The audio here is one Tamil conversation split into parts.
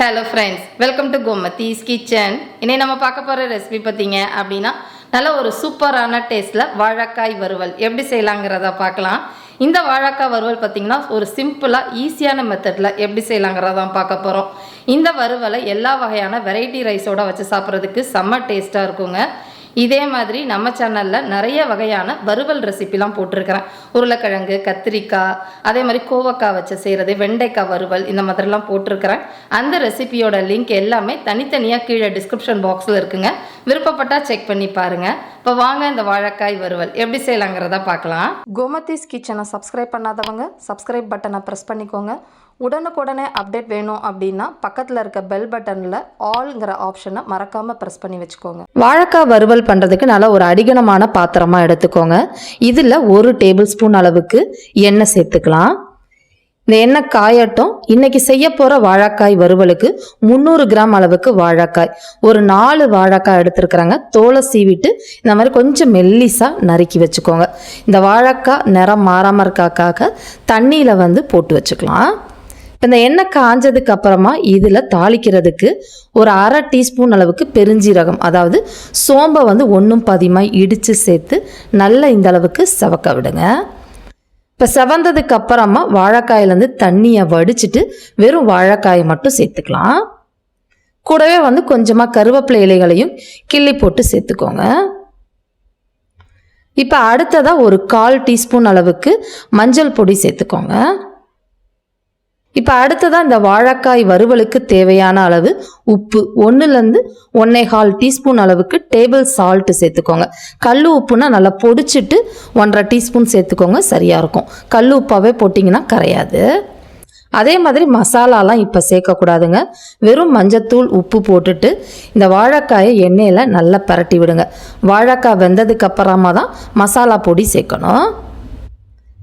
Hello friends welcome to Gomathi's kitchen இன்னைக்கு நம்ம பார்க்க போகிற ரெசிபி பார்த்தீங்க அப்படின்னா நல்ல ஒரு சூப்பரான டேஸ்ட்டில் வாழைக்காய் வறுவல். எப்படி செய்யலாங்கிறத பார்க்கலாம். இந்த வாழைக்காய் வறுவல் பார்த்தீங்கன்னா ஒரு சிம்பிளாக ஈஸியான மெத்தடில் எப்படி செய்யலாங்கிறதான் பார்க்க போகிறோம் இந்த வறுவலை எல்லா வகையான வெரைட்டி ரைஸோட வச்சு சாப்பிட்றதுக்கு செம்ம டேஸ்ட்டாக இருக்குங்க. இதே மாதிரி நம்ம சேனலில் நிறைய வகையான வறுவல் ரெசிபிலாம் போட்டிருக்கிறேன். உருளைக்கிழங்கு கத்திரிக்காய் அதே மாதிரி கோவக்காய் வச்சு செய்கிறது வெண்டைக்காய் வறுவல் இந்த மாதிரிலாம் போட்டிருக்கிறேன். அந்த ரெசிபியோட லிங்க் எல்லாமே தனித்தனியாக கீழே டிஸ்கிரிப்ஷன் பாக்ஸில் இருக்குங்க. விருப்பப்பட்டால் செக் பண்ணி பாருங்கள் இப்போ வாங்க இந்த வாழைக்காய் வறுவல் எப்படி செய்யலாங்கிறத பார்க்கலாம். கோமதிஸ் கிச்சனை சப்ஸ்கிரைப் பண்ணாதவங்க சப்ஸ்கிரைப் பட்டனை ப்ரெஸ் பண்ணிக்கோங்க. உடனுக்குடனே அப்டேட் வேணும் அப்படின்னா பக்கத்தில் இருக்க பெல் பட்டனில் ஆல்ங்கிற ஆப்ஷனை மறக்காமல் ப்ரெஸ் பண்ணி வச்சுக்கோங்க. வாழைக்காய் வறுவல் பண்ணுறதுக்கு நல்லா ஒரு அடிகனமான பாத்திரமாக எடுத்துக்கோங்க. இதில் ஒரு டேபிள் ஸ்பூன் அளவுக்கு எண்ணெய் சேர்த்துக்கலாம். இந்த எண்ணெய் காயட்டும். இன்னைக்கு செய்ய போகிற வாழைக்காய் வறுவலுக்கு முந்நூறு கிராம் அளவுக்கு வாழைக்காய். ஒரு நாலு வாழைக்காய் எடுத்துருக்குறாங்க. தோலை சீவிட்டு இந்த மாதிரி கொஞ்சம் மெல்லிஸாக நறுக்கி வச்சுக்கோங்க. இந்த வாழைக்காய் நிறம் மாறாமல் இருக்காக்காக தண்ணியில் வந்து போட்டு வச்சுக்கலாம். இப்போ இந்த எண்ணெய் காஞ்சதுக்கு அப்புறமா இதில் தாளிக்கிறதுக்கு ஒரு அரை டீஸ்பூன் அளவுக்கு பெருஞ்சீரகம் அதாவது சோம்பை வந்து ஒன்றும் பாதியமாக இடித்து சேர்த்து நல்லா இந்த அளவுக்கு செவக்க விடுங்க. இப்போ செவந்ததுக்கு அப்புறமா வாழைக்காயிலேருந்து தண்ணியை வடிச்சிட்டு வெறும் வாழைக்காயை மட்டும் சேர்த்துக்கலாம். கூடவே வந்து கொஞ்சமாக கருவேப்பிலை இலைகளையும் கிள்ளி போட்டு சேர்த்துக்கோங்க. இப்போ அடுத்ததாக ஒரு கால் டீஸ்பூன் அளவுக்கு மஞ்சள் பொடி சேர்த்துக்கோங்க. இப்போ அடுத்ததாக இந்த வாழைக்காய் வறுவலுக்கு தேவையான அளவு உப்பு. ஒன்றுலேருந்து ஒன்றே கால் டீஸ்பூன் அளவுக்கு டேபிள் சால்ட்டு சேர்த்துக்கோங்க. கல் உப்புனா நல்லா பொடிச்சிட்டு ஒன்றரை டீஸ்பூன் சேர்த்துக்கோங்க சரியாக இருக்கும். கல் உப்பாகவே போட்டிங்கன்னா கரையாது. அதே மாதிரி மசாலாலாம் இப்போ சேர்க்கக்கூடாதுங்க. வெறும் மஞ்சத்தூள் உப்பு போட்டுட்டு இந்த வாழைக்காயை எண்ணெயில் நல்லா பரட்டி விடுங்க. வாழைக்காய் வெந்ததுக்கு அப்புறமா தான் மசாலா பொடி சேர்க்கணும்.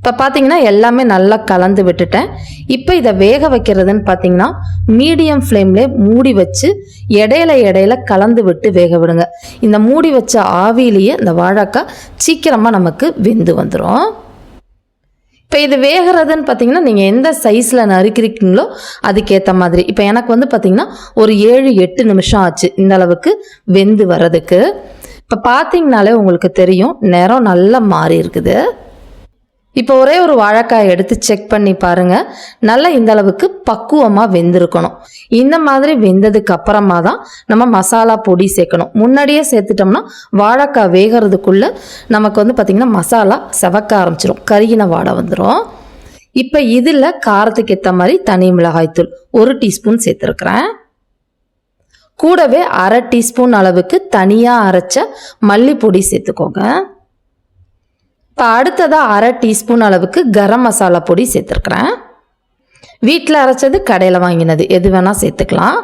இப்போ பார்த்தீங்கன்னா எல்லாமே நல்லா கலந்து விட்டுட்டேன். இப்போ இதை வேக வைக்கிறதுன்னு பார்த்தீங்கன்னா மீடியம் ஃப்ளேம்லேயே மூடி வச்சு இடையில இடையில கலந்து விட்டு வேக விடுங்க. இந்த மூடி வச்ச ஆவியிலேயே இந்த வாழைக்காய் சீக்கிரமாக நமக்கு வெந்து வந்துடும் இப்போ இது வேகிறதுன்னு பார்த்தீங்கன்னா நீங்கள் எந்த சைஸில் நறுக்கிறீங்களோ அதுக்கேற்ற மாதிரி. இப்போ எனக்கு வந்து பார்த்தீங்கன்னா ஒரு ஏழு எட்டு நிமிஷம் ஆச்சு இந்த அளவுக்கு வெந்து வர்றதுக்கு. இப்போ பார்த்தீங்கனாலே உங்களுக்கு தெரியும் நிறம் நல்லா மாறி இருக்குது. இப்போ ஒரே ஒரு வாழைக்காய் எடுத்து செக் பண்ணி பாருங்க. நல்லா இந்த அளவுக்கு பக்குவமாக வெந்திருக்கணும். இந்த மாதிரி வெந்ததுக்கு அப்புறமா தான் நம்ம மசாலா பொடி சேர்க்கணும். முன்னாடியே சேர்த்துட்டோம்னா வாழைக்காய் வேகிறதுக்குள்ள நமக்கு வந்து பார்த்திங்கன்னா மசாலா செவக்க ஆரம்பிச்சிடும் கருகின வாடை வந்துடும் இப்போ இதில் காரத்துக்கு ஏற்ற மாதிரி தனி மிளகாய்த்தூள் ஒரு டீஸ்பூன் சேர்த்துருக்குறேன். கூடவே அரை டீஸ்பூன் அளவுக்கு தனியாக அரைச்ச மல்லிப்பொடி சேர்த்துக்கோங்க. இப்போ அடுத்ததாக அரை டீஸ்பூன் அளவுக்கு கரம் மசாலா பொடி சேர்த்துருக்குறேன். வீட்டில் அரைச்சது கடையில் வாங்கினது. எது வேணால் சேர்த்துக்கலாம்.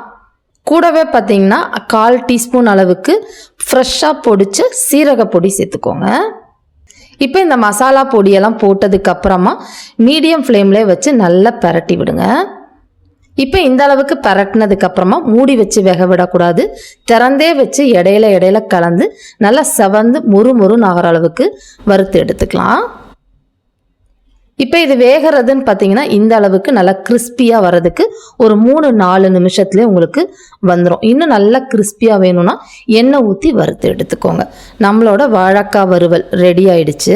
கூடவே பார்த்தீங்கன்னா கால் டீஸ்பூன் அளவுக்கு ஃப்ரெஷ்ஷாக பொடிச்ச சீரக பொடி சேர்த்துக்கோங்க. இப்போ இந்த மசாலா பொடியெல்லாம் போட்டதுக்கப்புறமா மீடியம் ஃப்ளேம்லேயே வச்சு நல்லா பரட்டி விடுங்க. இப்போ இந்த அளவுக்கு பரட்டினதுக்கு அப்புறமா மூடி வச்சு வேக விடக்கூடாது. திறந்தே வச்சு இடையில இடையில கலந்து நல்லா செவந்து முறு முறுன்னு ஆகிற அளவுக்கு வறுத்து எடுத்துக்கலாம். இப்போ இது வேகிறதுன்னு பார்த்தீங்கன்னா இந்த அளவுக்கு நல்லா கிறிஸ்பியாக வர்றதுக்கு ஒரு மூணு நாலு நிமிஷத்துலேயே உங்களுக்கு வந்துடும் இன்னும் நல்லா கிறிஸ்பியாக வேணும்னா எண்ணெய் ஊற்றி வறுத்து எடுத்துக்கோங்க. நம்மளோட வாழைக்காய் வறுவல் ரெடி ஆயிடுச்சு.